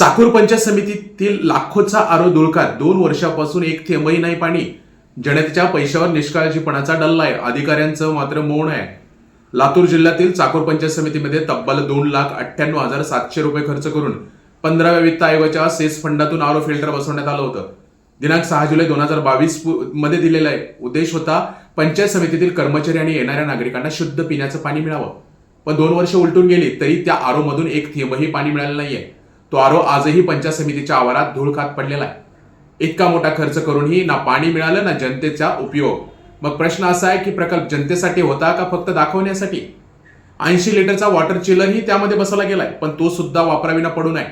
चाकूर पंचायत समितीतील लाखोचा आरो धुळकार. दोन वर्षापासून एक थेंबही नाही पाणी. जनतेच्या पैशावर निष्काळजीपणाचा डल्ला आहे. अधिकाऱ्यांचं मात्र मौन आहे. लातूर जिल्ह्यातील चाकूर पंचायत समितीमध्ये तब्बल दोन लाख अठ्ठ्याण्णव हजार सातशे रुपये खर्च करून पंधराव्या वित्त आयोगाच्या सेस फंडातून आरो फिल्टर बसवण्यात आलं होतं. दिनांक सहा जुलै दोन हजार बावीसमध्ये दिलेला आहे. उद्देश होता पंचायत समितीतील कर्मचारी आणि येणाऱ्या नागरिकांना शुद्ध पिण्याचं पाणी मिळावं. पण दोन वर्ष उलटून गेली तरी त्या आरोमधून एक थेंबही पाणी मिळालं नाहीये. तो आरो आजही पंचायत समितीच्या आवारात धूळ खात पडलेला आहे. इतका मोठा खर्च करूनही ना पाणी मिळालं ना जनतेचा उपयोग. मग प्रश्न असा आहे की प्रकल्प जनतेसाठी होता का फक्त दाखवण्यासाठी? ऐंशी लिटरचा वॉटर चिलरही त्यामध्ये बसवला गेलाय पण तो सुद्धा वापराविना पडू नये.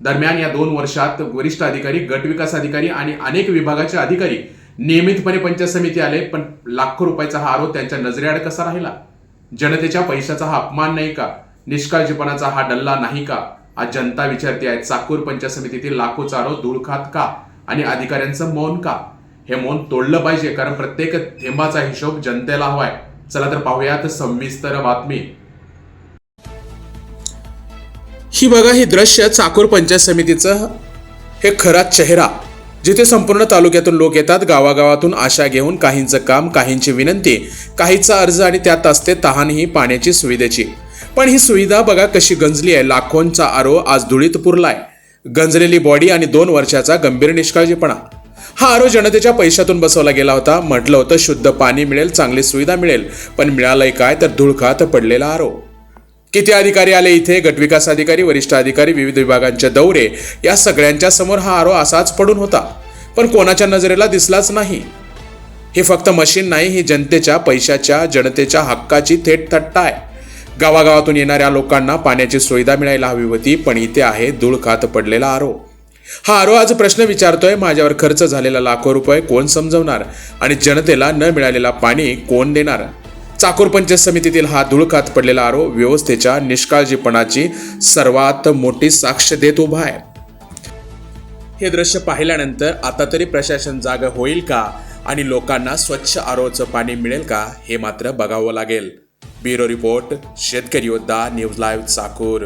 दरम्यान या दोन वर्षात वरिष्ठ अधिकारी गट विकास अधिकारी आणि अनेक विभागाचे अधिकारी नियमितपणे पंचायत समिती आले पण लाखो रुपयाचा हा आरोप त्यांच्या नजरेआड कसा राहिला? जनतेच्या पैशाचा हा अपमान नाही का? निष्काळजीपणाचा हा डल्ला नाही का? आज जनता विचारते आहे चाकूर पंचायत समितीतील लाखो चारो धुळखात का? आणि अधिकाऱ्यांचं मौन का? हे मौन तोडलं पाहिजे कारण प्रत्येक थेंबाचा हिशोब जनतेला हवाय. चला तर पाहूयात सविस्तर बातमी. ही बघा ही दृश्य चाकूर पंचायत समितीचं हे खरा चेहरा जिथे संपूर्ण तालुक्यातून लोक येतात गावागावातून आशा घेऊन काहींचं काम काहींची विनंती काहीचा अर्ज आणि त्यात असते तहान ही पाण्याची सुविधेची. पण ही सुविधा बघा कशी गंजली आहे. लाखोंचा आरो आज धुळीत पुरलाय. गंजलेली बॉडी आणि दोन वर्षाचा गंभीर निष्काळजीपणा. हा आरो जनतेच्या पैशातून बसवला गेला होता. म्हटलं होतं शुद्ध पाणी मिळेल चांगली सुविधा मिळेल. पण मिळालंय काय तर धुळखात पडलेला आरो. किती अधिकारी आले इथे? गटविकास अधिकारी वरिष्ठ अधिकारी विविध विभागांचे दौरे. या सगळ्यांच्या समोर हा आरो असाच पडून होता. पण कोणाच्या नजरेला दिसलाच नाही. हे फक्त मशीन नाही ही जनतेच्या पैशाच्या जनतेच्या हक्काची थेट थट्टा आहे. गावागावातून येणाऱ्या लोकांना पाण्याची सुविधा मिळायला हवी होती पण इथे आहे धूळखात पडलेला आरो. हा आरो आज प्रश्न विचारतोय माझ्यावर खर्च झालेला लाखो रुपये कोण समजवणार? आणि जनतेला न मिळालेला पाणी कोण देणार? चाकूर पंचायत समितीतील हा धुळखात पडलेला आरो व्यवस्थेच्या निष्काळजीपणाची सर्वात मोठी साक्ष देत उभा आहे. हे दृश्य पाहिल्यानंतर आता तरी प्रशासन जाग होईल का? आणि लोकांना स्वच्छ आरोचं पाणी मिळेल का? हे मात्र बघावं लागेल. ब्युरो रिपोर्ट शेतकरी योद्धा न्यूज लाईव्ह चाकूर